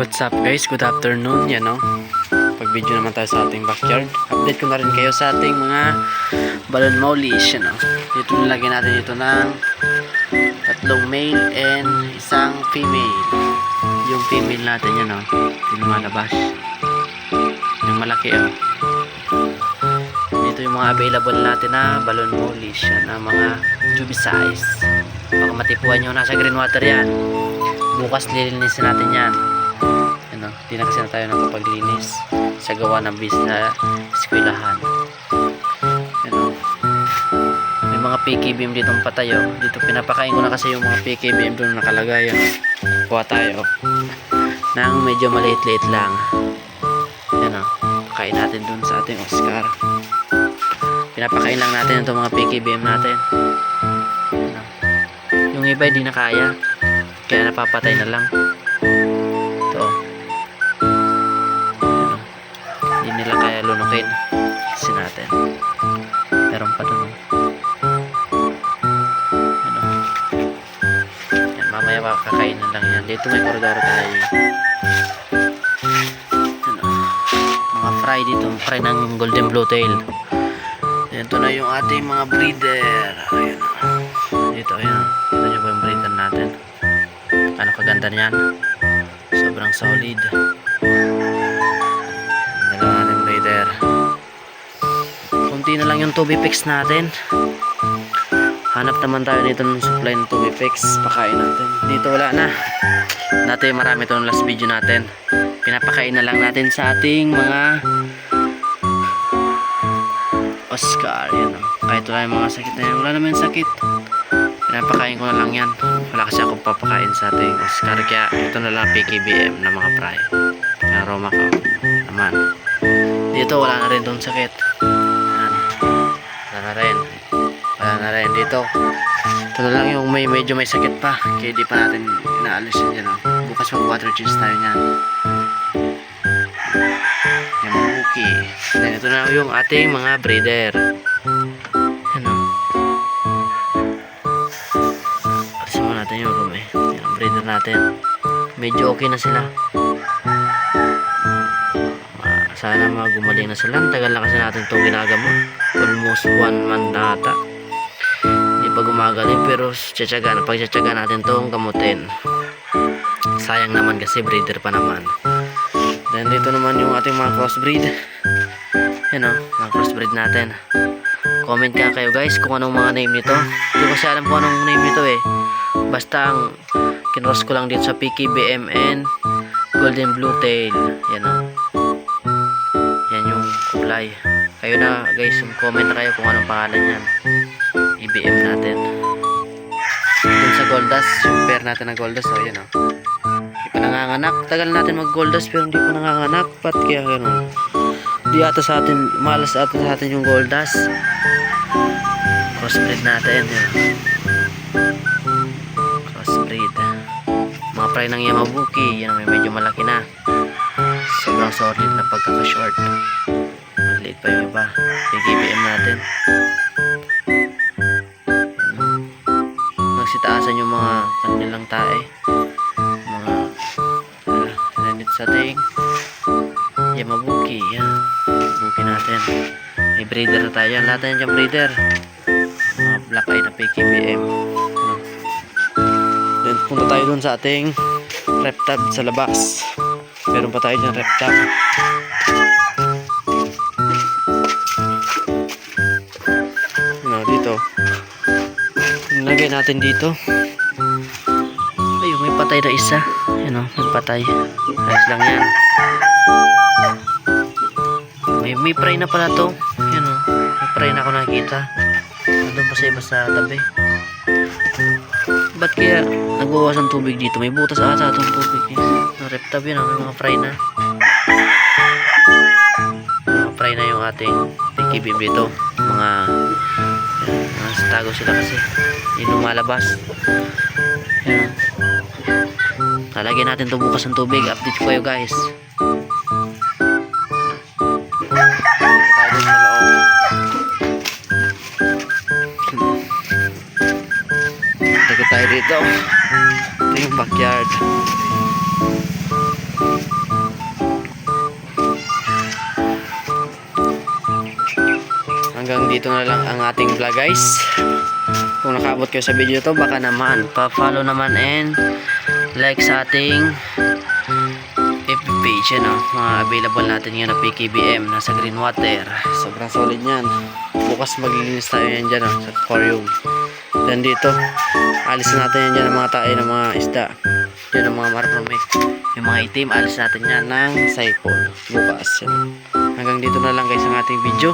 What's up guys? Good afternoon. Yan no. Pag video naman tayo sa ating backyard. Update ko na rin kayo sa ating mga balon maulis. Yan no. Dito nilagyan natin ito ng tatlong male and isang female. Yung female natin yan no. Yung lumalabas. Yung malaki oh. Dito yung mga available natin na balon maulis. Yan na mga juby size. Baka matipuan nyo. Nasa green water yan. Bukas lilinisin natin yan ano, di na kasi na tayo sa gawa ng bis na eskwelahan. Ano, may mga PKBM dito patayo. Dito pinapakain ko na kasi yung mga PKBM doon nakalagay. Ano. Kuha tayo nang medyo maliit-liit lang. Yan o, pakain natin doon sa ating Oscar. Pinapakain lang natin itong mga PKBM natin. Ano. Yung iba hindi na kaya. Kaya napapatay na lang. Nila kaya lunukin. Kasi natin. Meron pa dun. oh. Yan, mamaya makakainin lang yan. Dito may koridoro tayo. Ayan, oh. Mga fry dito. Fry ng golden blue tail. Ito na yung ating mga breeder. Ayan. oh. Dito, ayan. oh. Ito nyo ba yung breeder natin? Ano kaganda niyan? Sobrang solid. Kunti na lang yung tubipix natin. Hanap naman tayo dito ng supply ng tubipix. Pakain natin. Dito wala na. Dati marami ito last video natin. Pinapakain na lang natin sa ating mga Oscar. Yan o. Kahit wala yung mga sakit na yan. Wala naman yung sakit. Pinapakain ko na lang yan. Wala kasi akong papakain sa ating Oscar. Kaya ito na lang PKBM na mga fry. Aroma ko. Naman. Dito wala na rin tong sakit. Yan. Na rin. Wala na rin dito. Ito lang yung may medyo may sakit pa. Kaya di pa natin inaalis yun dyan. Oh. Bukas mag water change tayo niyan. Yan mga buki. Then ito na yung ating mga breeder. Yan o. Alisin mo natin yung room eh. Yan ang breeder natin. Medyo okay na sila. Ah, sana mga gumaling na sila. Tagal na kasi natin itong ginagamot. Almost one month na ata. Hindi pa gumagaling pero tsatsaga, pagtsatsaga natin itong gamutin. Sayang naman kasi breeder pa naman. Then dito naman yung ating mga crossbreed. Yan o, mga crossbreed natin. Comment ka kayo guys kung anong mga name nito. Hindi ko kasi alam kung anong name nito eh. Basta ang kinross ko lang dito sa PKBM and Golden Blue Tail. Yan o. Yan yung kulay. Kayo na guys, comment na kayo kung anong pangalan yan. IBM natin. Dun sa Goldas, yung pair natin na Goldas. O, yan o. Hindi pa nanganganak. Tagal natin mag Goldas pero hindi pa nanganganak. Ba't kaya ganun? Di ata sa atin, malas ata sa atin yung Goldas. Crossbreed natin. Yan. Crossbreed. Mga fry ng Yamabuki. Yan may medyo malaki na. Sobrang solid na pagkaka-short. Maliit pa yung iba. PKBM natin. Yan. Nagsitaasan yung mga kanilang tae. Mga uh, nanit sa ting. Yamabuki. Yan. Buki natin. May breeder na tayo. Lahat na dyan breeder. Mga black eye na PKBM. Ano. Then punta tayo dun sa ating reptab sa labas. Meron pa tayo dyan reptab. Ano dito. Nilagay natin dito. Ayun, may patay na isa. Yan o, may patay. Ayos lang yan. May, may pray na pala to. Yan o, may pray na ako nakikita. Nandun pa sa iba sa tabi. Ba't kaya nagbawas ang tubig dito? May butas ata itong tubig. Eh. Ang reptab yun, may mga fry na. Mga fry na yung ating PKB dito. Mga, yan, mga tago sila kasi. Hindi lumalabas. Yan. Lalagyan natin to bukas ng tubig. Update ko kayo guys. Tayo dito. Ito yung backyard. Hanggang dito na lang ang ating vlog guys. Kung nakaabot kayo sa video to, baka naman pa-follow naman and like sa ating page yan oh. Mga available natin ngayon na PKBM nasa Greenwater. Sobrang solid yan. Bukas maglilinis tayo yan dyan oh, sa aquarium. Then dito, alis natin yan dyan ang mga tayo ng mga isda. Yan ang mga marprome. Yung mga itim, alis natin yan ng siphon. Bukas yan. Hanggang dito na lang guys ang ating video.